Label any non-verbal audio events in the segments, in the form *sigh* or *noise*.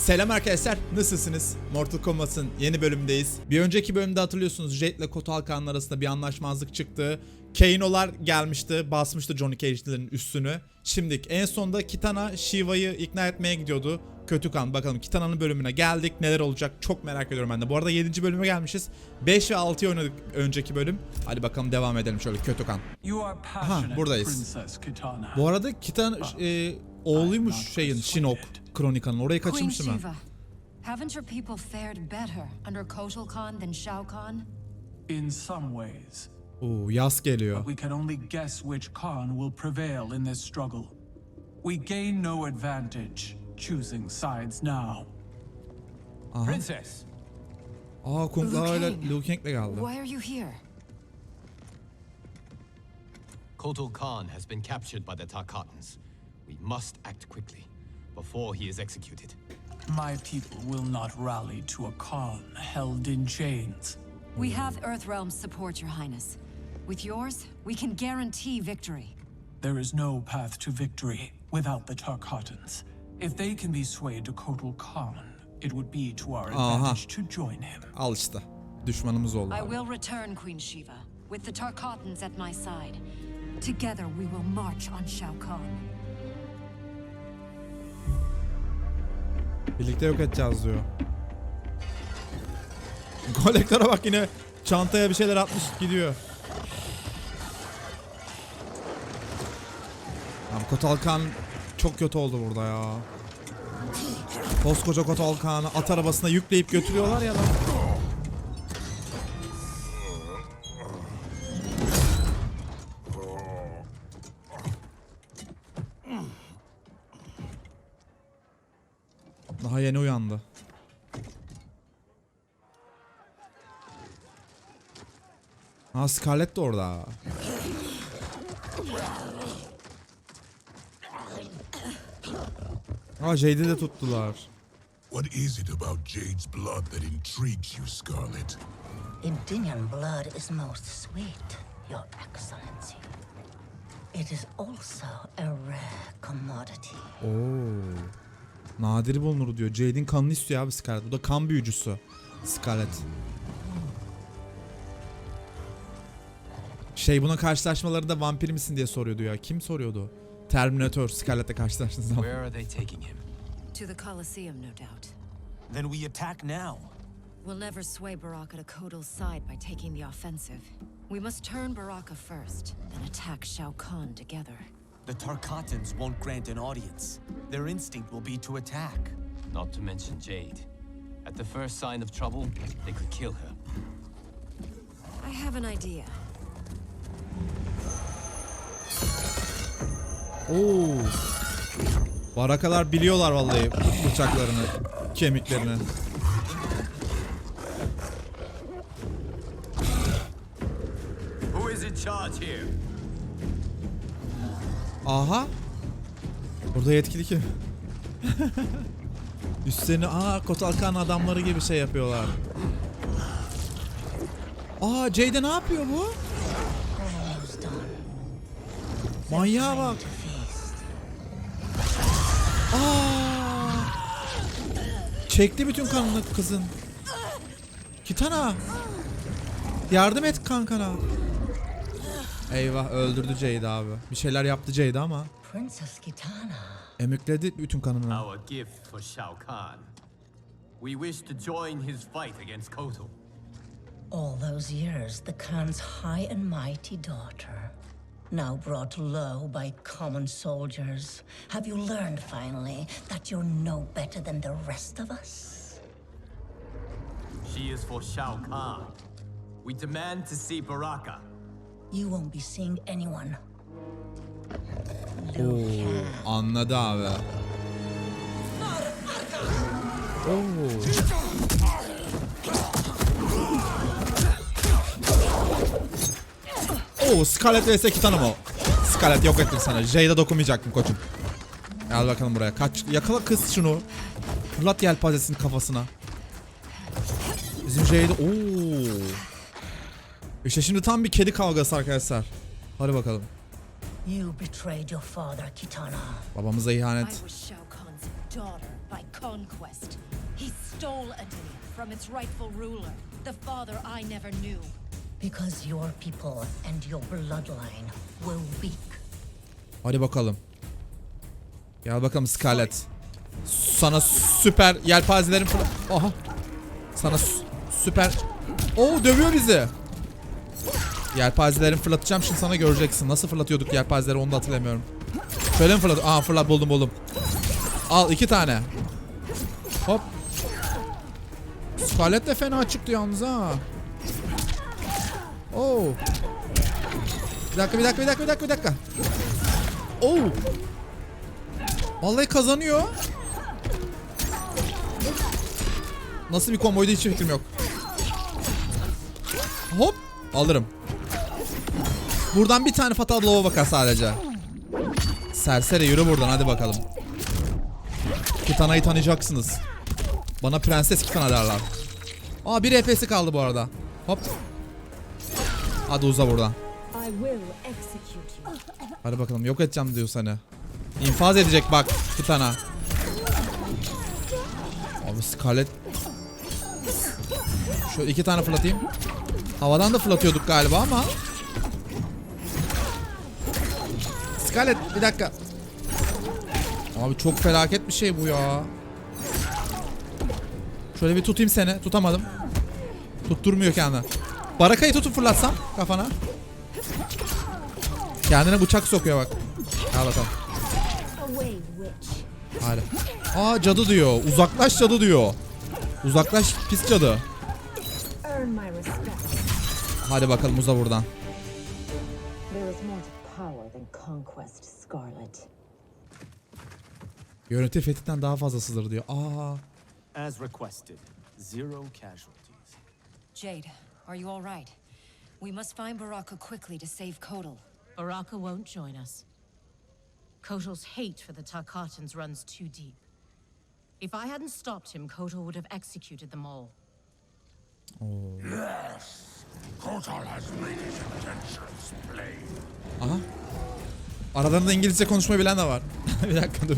Selam arkadaşlar, nasılsınız? Mortal Kombat'ın yeni bölümündeyiz. Bir önceki bölümde hatırlıyorsunuz Jet ile Kotal Khan'ın arasında bir anlaşmazlık çıktı. Kano'lar gelmişti, basmıştı Johnny Cage'lerin üstünü. Şimdi en sonda Kitana Shiva'yı ikna etmeye gidiyordu. Kötü kan. Bakalım Kitana'nın bölümüne geldik. Neler olacak çok merak ediyorum ben de. Bu arada 7. bölüme gelmişiz. 5 ve 6'yı oynadık önceki bölüm. Hadi bakalım devam edelim şöyle Kötü kan. Passionate, buradayız. Bu arada Kitana e, oğluymuş şeyin Shinnok Kronika'nın. Orayı Queen ben. Shiva, haven't your people fared better under Kotal Khan than Shao Khan? In some ways, Oo, yaz geliyor. we can only guess which Khan will prevail in this struggle. We gain no advantage choosing sides now. Princess, Aa Kung Lao ile Liu Liu Kang'le geldi. Why are you here? Kotal Khan has been captured by the Tarkatans. We must act quickly before he is executed. My people will not rally to a Khan held in chains. We have Earthrealm's support, Your Highness. With yours, we can guarantee victory. There is no path to victory without the Tarkatans. If they can be swayed to Kotal Khan, it would be to our advantage to join him. Al işte. Düşmanımız oldu. I will return, Queen Shiva, with the Tarkatans at my side. Together, we will march on Shao Kahn. Birlikte yok edeceğiz diyor. Kolektöre bak yine çantaya bir şeyler atmış gidiyor. Abi Kotal Khan çok kötü oldu burada ya. Koskoca Kotal Khan'ı at arabasına yükleyip götürüyorlar ya lan. Ha Scarlett de orada. Aa Jade'i de tuttular. What is it about Jade's blood that intrigues you, Scarlet? Indian blood is most sweet, Your Excellency. It is also a rare commodity. Oo. Nadir bulunur diyor. Jade'in kanını istiyor abi Scarlett. Bu da kan büyücüsü. Scarlett. Şey buna karşılaşmalarında vampir misin diye soruyordu ya. Kim soruyordu? Terminator Scarlett'le karşılaştığın zaman. Where are they taking him? To the Colosseum, no doubt. Then we attack now. We'll never sway Baraka to Kotal's side by taking the offensive. We must turn Baraka first, then attack Shao Kahn together. The Tarkatans won't grant an audience. Their instinct will be to attack. Not to mention Jade. At the first sign of trouble, they could kill her. I have an idea. Oo. Barakalar biliyorlar vallahi bıçaklarını, kemiklerini. Who is in charge here? Aha. Burada yetkili kim? *laughs* Üstlerini aa Kotal Khan adamları gibi şey yapıyorlar. Aa Jade ne yapıyor bu? Manyağa bak. Aa! Çekti bütün kanını kızın. Kitana. Yardım et kankana. Eyvah öldürdü Jade abi. Bir şeyler yaptı Jade ama. Princess Kitana. Emükledi bütün kanını. Our gift for Shao Kahn. We wish to join his fight against Kotal. All those years, the Khan's high and mighty daughter. Now brought low by common soldiers. Have you learned finally that you're no better than the rest of us? She is for Shao Kahn. We demand to see Baraka. You won't be seeing anyone. Oo, Liu Kang. anladı abi. Oo. Oo, Scarlet vs Kitana? Scarlet yok ettim sana. Jade'e dokunmayacaktım koçum. Gel bakalım buraya. Kaç yakala kız şunu. Fırlat yelpazesinin kafasına. Bizim Jade ooo. İşte şimdi tam bir kedi kavgası arkadaşlar. Hadi bakalım. You betrayed your father, Kitana. Babamıza I ihanet. was Shao Kahn's daughter by conquest. He stole Adia from its rightful ruler, the father I never knew. Because your people and your bloodline were weak. Hadi bakalım. Gel bakalım Scarlet. Sana süper yelpazelerin fırla... Aha. Sana sü- süper... Oo dövüyor bizi. Yelpazelerin fırlatacağım şimdi sana göreceksin. Nasıl fırlatıyorduk yelpazeleri onu da hatırlamıyorum. Şöyle mi fırlat? Aa fırlat buldum buldum. Al iki tane. Hop. Scarlet de fena çıktı yalnız ha. Oo. Bir dakika bir dakika bir dakika bir dakika bir dakika. Oo. Vallahi kazanıyor. Nasıl bir komboydu hiç fikrim yok. Hop. Alırım. Buradan bir tane fatal blow'a bakar sadece. Serseri yürü buradan hadi bakalım. Kitana'yı tanıyacaksınız. Bana Prenses Kitana derler. Aa bir EP'si kaldı bu arada. Hop. Hadi uza buradan. Hadi bakalım yok edeceğim diyor seni. İnfaz edecek bak Kitana. Abi Scarlet. Şöyle iki tane fırlatayım. Havadan da fırlatıyorduk galiba ama. Scarlet bir dakika. Abi çok felaket bir şey bu ya. Şöyle bir tutayım seni. Tutamadım. Tutturmuyor kendini. Barakayı tutup fırlatsam kafana. Kendine bıçak sokuyor bak. Al bakalım. Hadi. Aa cadı diyor. Uzaklaş cadı diyor. Uzaklaş pis cadı. Hadi bakalım uza buradan. Yönetim fethinden daha fazlasıdır diyor. Aa. As requested, zero casualties. Jade, are you all right? We must find Baraka quickly to save Kodal. Baraka won't join us. Kotal's hate for the Tarkatans runs too deep. If I hadn't stopped him, Kotal would have executed them all. Yes! Kotal has made his intentions plain. Aha. Aralarında İngilizce konuşmayı bilen de var. *laughs* bir dakika dur.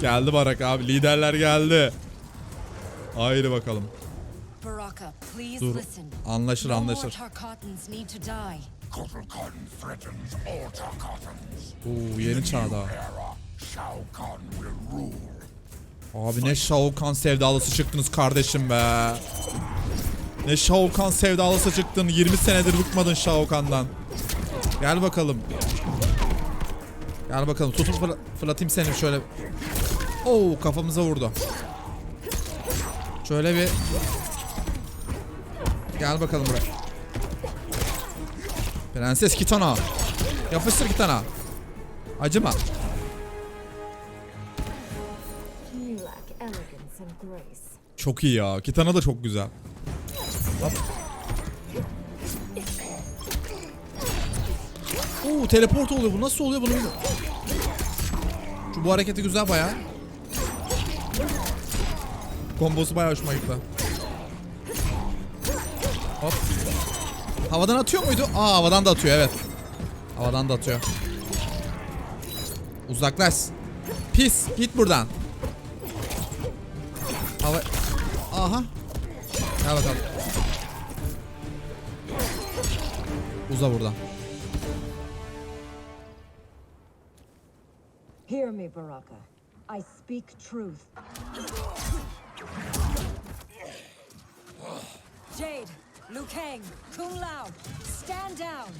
Geldi Barak abi. Liderler geldi. Haydi bakalım. Dur. listen. Anlaşır anlaşır. Oo yeni çağda. Abi ne Shao Kahn sevdalısı çıktınız kardeşim be. Ne Shao Kahn sevdalısı çıktın. 20 senedir bıkmadın Shao Kahn'dan. Gel bakalım. Gel bakalım. Tutup fırla- fırlatayım seni şöyle. Oo kafamıza vurdu. Şöyle bir Gel bakalım buraya. Prenses Kitana. Yapıştır Kitana. Acıma. Çok iyi ya. Kitana da çok güzel. Hop. Oo teleport oluyor bu. Nasıl oluyor bunu. Şu bu hareketi güzel baya. Kombosu baya hoşuma gitti. Hop. Havadan atıyor muydu? Aa havadan da atıyor evet. Havadan da atıyor. Uzaklaş. Pis. Git buradan. Hava... Aha. Gel bakalım. Uza buradan. Hear me, Baraka. I speak truth. Jade, Liu Kang, Kung Lao, stand down.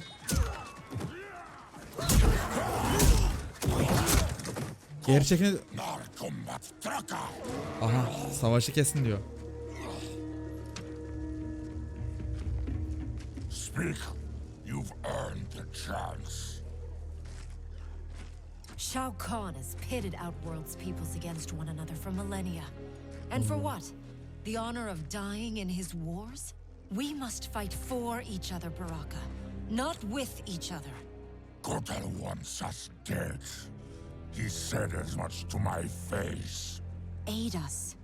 Geri çekin. Nar combat Traka! Aha. Savaşı kesin diyor. Speak. You've earned the chance. Shao Kahn has pitted Outworld's peoples against one another for millennia. And for mm. what? The honor of dying in his wars? We must fight for each other, Baraka, not with each other. Kotal wants us dead. He said as much to my face. Aid us,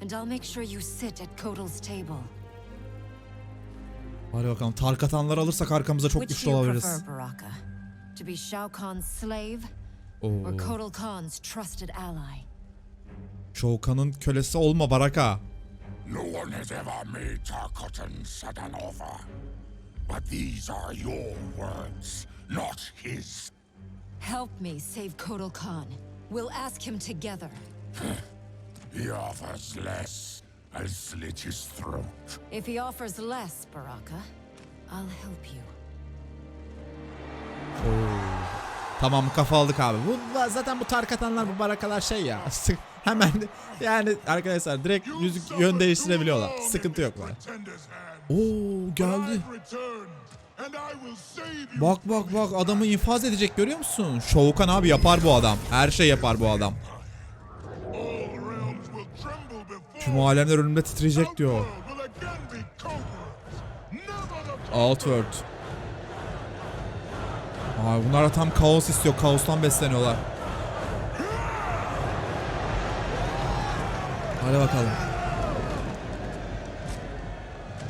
and I'll make sure you sit at Kodal's table. Hadi bakalım. Tarkatanları alırsak arkamıza çok Which güçlü do you olabiliriz. prefer, Baraka? To be Shao Kahn's slave, Oo. or Kodal Khan's trusted ally? Shao Kahn'ın kölesi olma Baraka. No one has ever made Tarkatan such an offer. But these are your words, not his. Help me save Kotal Khan. We'll ask him together. *laughs* He offers less. I'll slit his throat. If he offers less, Baraka, I'll help you. Tamam kafa aldık abi. Bu zaten bu tarkatanlar bu barakalar şey ya. *laughs* Hemen yani arkadaşlar direkt yüzük yön değiştirebiliyorlar. Sıkıntı yok var. Oo geldi. Bak bak bak adamı infaz edecek görüyor musun? Şovukan abi yapar bu adam. Her şey yapar bu adam. Tüm alemler önümde titreyecek diyor. Outward. Abi bunlar da tam kaos istiyor. Kaostan besleniyorlar. Hadi bakalım.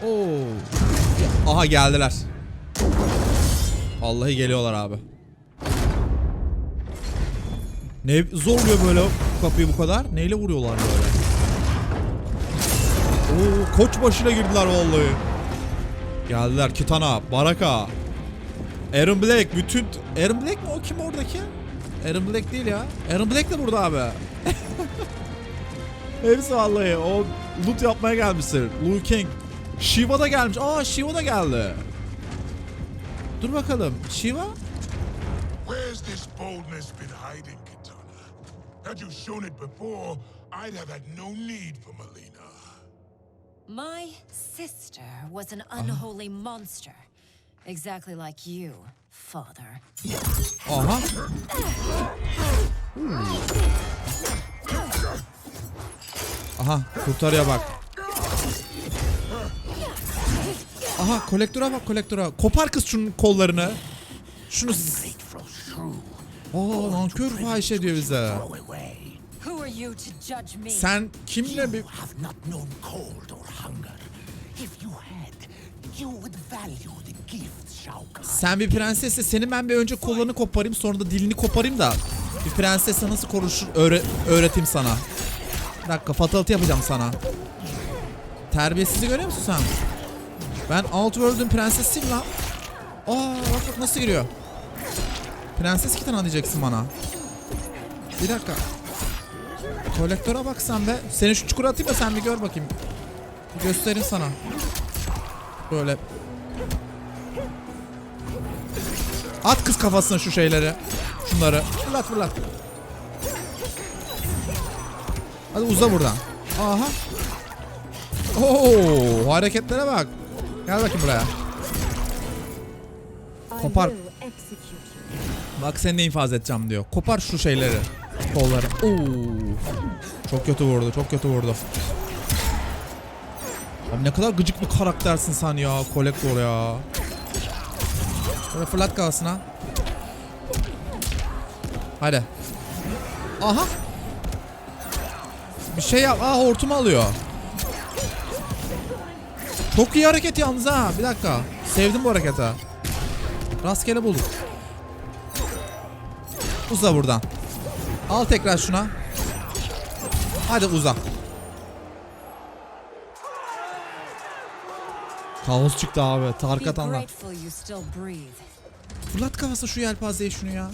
Oo. Aha geldiler. Vallahi geliyorlar abi. Ne zorluyor böyle kapıyı bu kadar? Neyle vuruyorlar böyle? Oo, koç başına girdiler vallahi. Geldiler Kitana, Baraka. Aaron Black bütün... Aaron Black mi o kim oradaki? Aaron Black değil ya. Aaron Black de burada abi. *laughs* Hepsi vallahi o loot yapmaya gelmiştir. Liu Kang. Shiva da gelmiş. Aa Shiva da geldi. Dur bakalım. Shiva? Where's this boldness been hiding, Kitana? Had you shown it before, I'd have had no need for Melina. My sister was an unholy monster. Exactly like you, father. Aha. *laughs* Aha kurtarıya bak. Aha kolektöre bak kolektöre. Kopar kız şunun kollarını. Şunu... Aa nankör fahişe diyor bize. Sen kimle bir... Sen bir prensesse senin ben bir önce kollarını koparayım sonra da dilini koparayım da bir prensesse nasıl konuşur öğre- öğreteyim sana. Bir dakika fatality yapacağım sana. Terbiyesizi görüyor musun sen? Ben Outworld'ün prensesiyim lan. Aa bak bak nasıl giriyor. Prenses kitan diyeceksin bana. Bir dakika. Kolektöre bak sen be. Seni şu çukura atayım da sen bir gör bakayım. Bir göstereyim sana. Böyle At kız kafasına şu şeyleri. Şunları. Fırlat fırlat. Hadi uza buradan. Aha. Oo, hareketlere bak. Gel bakayım buraya. Kopar. Bak seni de infaz edeceğim diyor. Kopar şu şeyleri. Kolları. Oo. Çok kötü vurdu. Çok kötü vurdu. Abi ne kadar gıcık bir karaktersin sen ya. Kolektor ya. Böyle fırlat kafasına. Hadi. Aha. Bir şey yap. Aa hortumu alıyor. Çok iyi hareket yalnız ha. Bir dakika. Sevdim bu hareketi. Rastgele bulduk. Uza buradan. Al tekrar şuna. Hadi uza. Kaos çıktı abi. Still breathe. Fırlat kafasına şu yelpazeyi şunu ya.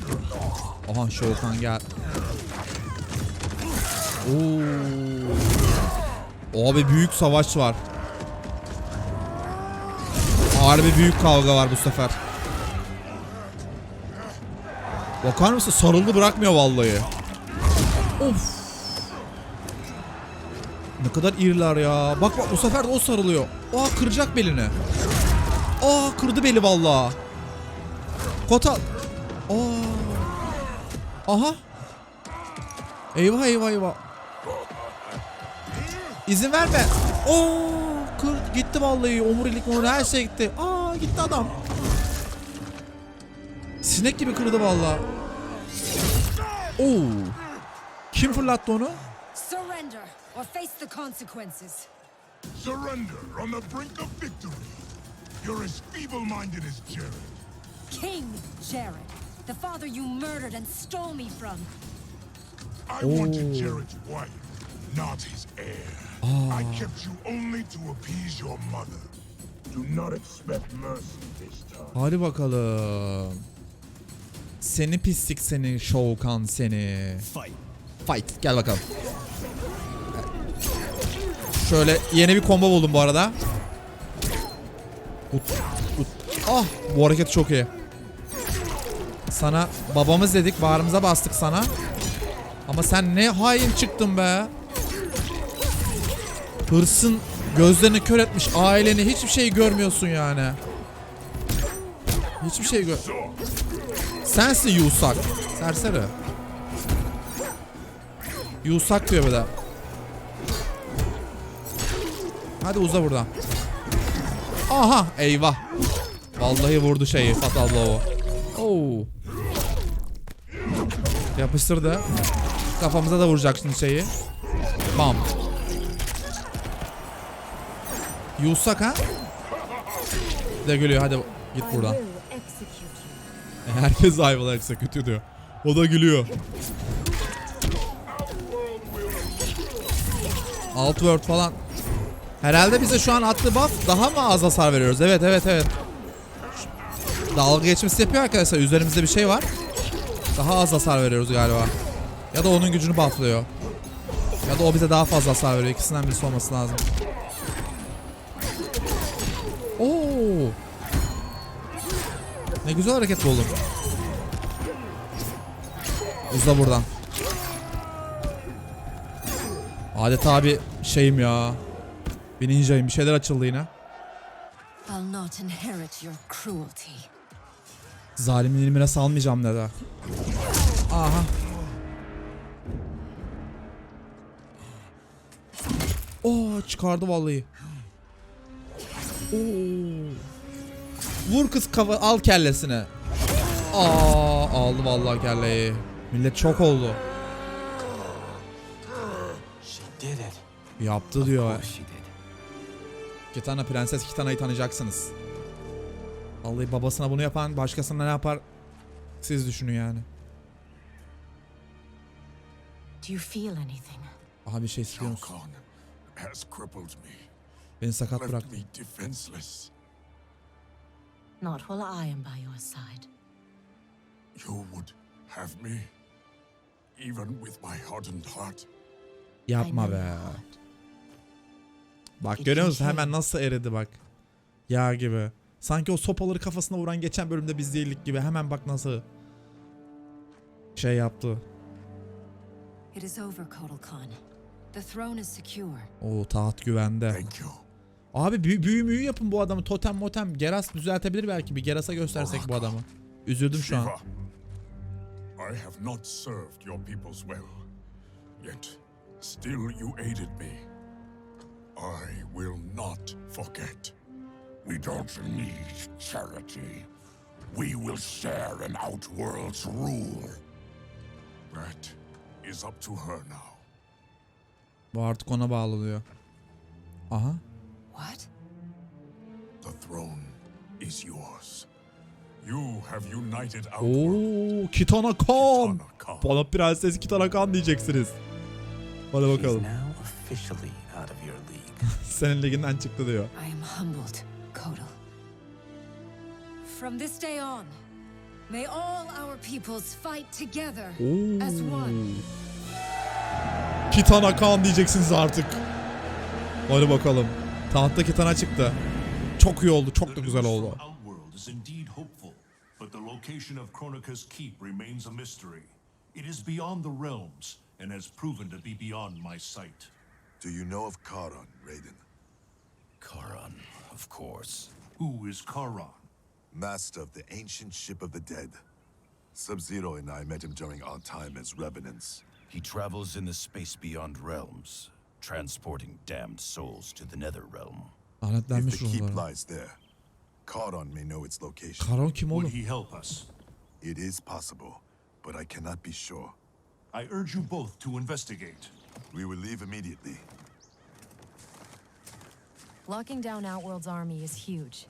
Aha Şokan gel. Oo. Abi büyük savaş var. Harbi büyük kavga var bu sefer. Bakar mısın? Sarıldı bırakmıyor vallahi. Of. Ne kadar iriler ya. Bak bak bu sefer de o sarılıyor. Aa kıracak belini. Aa kırdı beli vallahi. Kota. Aa. Aha. Eyvah eyvah eyvah. İzin verme. Oo, kır gitti vallahi omurilik omurilik her şey gitti. Aa gitti adam. Sinek gibi kırdı vallahi. Oo. Kim fırlattı onu? Surrender or face the consequences. Surrender on the brink of victory. You're as feeble-minded as Jared. King Jared, the father you murdered and stole me from. I wanted Jared's wife, not his heir. I kept you only to appease your mother. Do not expect mercy this time. Hadi bakalım. Seni pislik seni Shoukan seni. Fight. Fight gel bakalım. Şöyle yeni bir combo buldum bu arada. Ut, ut. Ah bu hareket çok iyi. Sana babamız dedik bağrımıza bastık sana. Ama sen ne hain çıktın be. Hırsın gözlerini kör etmiş aileni hiçbir şey görmüyorsun yani. Hiçbir şey gör... Sensin Yusak. Serseri. Yusak diyor de. Hadi uza buradan. Aha eyvah. Vallahi vurdu şeyi Fatal Blow'u. Oo. Yapıştırdı. Kafamıza da vuracak şimdi şeyi. Bam. Yusak ha? De gülüyor hadi git buradan. *laughs* Herkes I will execute diyor. O da gülüyor. Outward falan. Herhalde bize şu an attığı buff daha mı az hasar veriyoruz? Evet evet evet. Dalga geçmesi yapıyor arkadaşlar. Üzerimizde bir şey var. Daha az hasar veriyoruz galiba. Ya da onun gücünü bufflıyor. Ya da o bize daha fazla hasar veriyor. İkisinden birisi olması lazım. Ne güzel hareket oğlum. Uza buradan. Adeta bir şeyim ya. Bir ninjayım. Bir şeyler açıldı yine. Zalimin elimine salmayacağım dedi. Aha. Oo çıkardı vallahi. Oo. Vur kız kafa al kellesini. Aa aldı vallahi kelleyi. Millet çok oldu. She did it. Yaptı diyor. Of she did. Kitana Prenses Kitana'yı tanıyacaksınız. Vallahi babasına bunu yapan başkasına ne yapar? Siz düşünün yani. Do you feel anything? Aha bir şey istiyor musun? Kahn has crippled me, Beni sakat bıraktı. Not while I am by your side. You would have me, even with my hardened heart. Yapma be. Bak görüyor musun hemen nasıl eridi bak. Yağ gibi. Sanki o sopaları kafasına vuran geçen bölümde biz değildik gibi. Hemen bak nasıl şey yaptı. It is over, Kotal Khan. The throne is secure. O taht güvende. Thank you. Abi büyü, büyü müyü yapın bu adamı. Totem motem. Geras düzeltebilir belki. Bir Geras'a göstersek bu adamı. Üzüldüm şu an. I have not served your peoples well. Yet, still you aided me. I will not forget. We don't need charity. We will share in Outworld's rule. That is up to her now. Bu artık ona bağlanıyor. Aha. What? The throne is yours. You have united Outworld. Oo, Kitana Khan. Bana Prenses Kitana Khan diyeceksiniz. Hadi bakalım. now officially out of your league. *laughs* Senin liginden çıktı diyor. I am humbled, Kotal. From this day on, may all our peoples fight together as one. Kitana Khan diyeceksiniz artık. Hadi bakalım. Tahtta Kitana çıktı. Çok iyi oldu. Çok da güzel oldu. Is indeed hopeful, but the location of Kronika's keep remains a mystery. It is beyond the realms and has proven to be beyond my sight. Do you know of Charon, Raiden? Charon, of course. Who is Charon? Master of the ancient ship of the dead. Sub-Zero and I met him during our time as Revenants. He travels in the space beyond realms, transporting damned souls to the nether realm. If the keep ruhlara. lies there, Charon may know its location. Karon kim Would oğlum? he help us? It is possible, but I cannot be sure. I urge you both to investigate. We will leave immediately. Locking down Outworld's army is huge.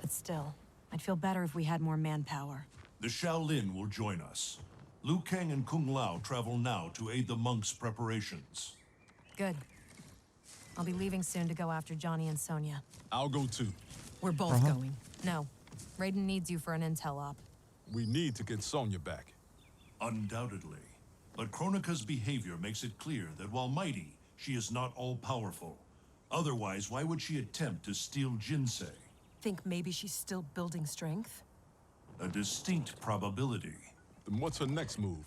But still, I'd feel better if we had more manpower. The Shaolin will join us. Liu Kang and Kung Lao travel now to aid the monks' preparations. Good. I'll be leaving soon to go after Johnny and Sonia. I'll go too. We're both Uh-huh. going. No. Raiden needs you for an intel op. We need to get Sonia back. Undoubtedly. But Kronika's behavior makes it clear that while mighty, she is not all powerful. Otherwise, why would she attempt to steal Jinsei? Think maybe she's still building strength? A distinct probability. Then what's her next move?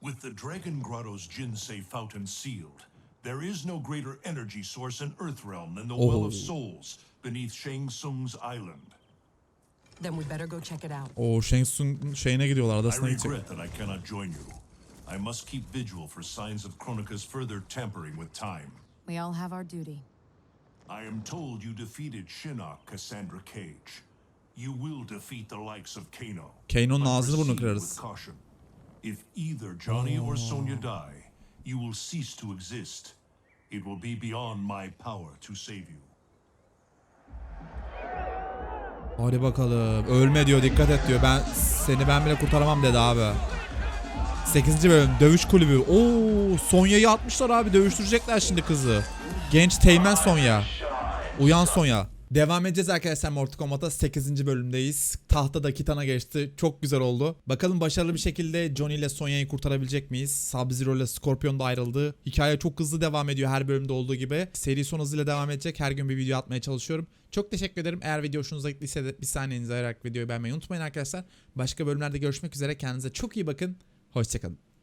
With the Dragon Grotto's Jinsei fountain sealed, there is no greater energy source in Earthrealm than the Well Oh. of Souls beneath Shang Tsung's island. Then we better go check it out. O Shang Tsung şeyine gidiyorlar I adasına gidecek. regret that I cannot join you. I must keep vigil for signs of Kronika's further tampering with time. We all have our duty. I am told you defeated Shinnok, Cassandra Cage. You will defeat the likes of Kano. Kano'nun But ağzını burnunu proceed kırarız. caution. If either Johnny or oh. Sonya die, you will cease to exist. It will be beyond my power to save you. Hadi bakalım. Ölme diyor dikkat et diyor. Ben seni ben bile kurtaramam dedi abi. 8. bölüm dövüş kulübü. Oo Sonya'yı atmışlar abi. Dövüştürecekler şimdi kızı. Genç Teğmen Sonya. Uyan Sonya. Devam edeceğiz arkadaşlar Mortal Kombat'a 8. bölümdeyiz. Tahta da Kitan'a geçti. Çok güzel oldu. Bakalım başarılı bir şekilde Johnny ile Sonya'yı kurtarabilecek miyiz? Sub-Zero ile Scorpion da ayrıldı. Hikaye çok hızlı devam ediyor her bölümde olduğu gibi. Seri son hızıyla devam edecek. Her gün bir video atmaya çalışıyorum. Çok teşekkür ederim. Eğer video hoşunuza gittiyse de bir saniyenizi ayırarak videoyu beğenmeyi unutmayın arkadaşlar. Başka bölümlerde görüşmek üzere. Kendinize çok iyi bakın. Hoşçakalın.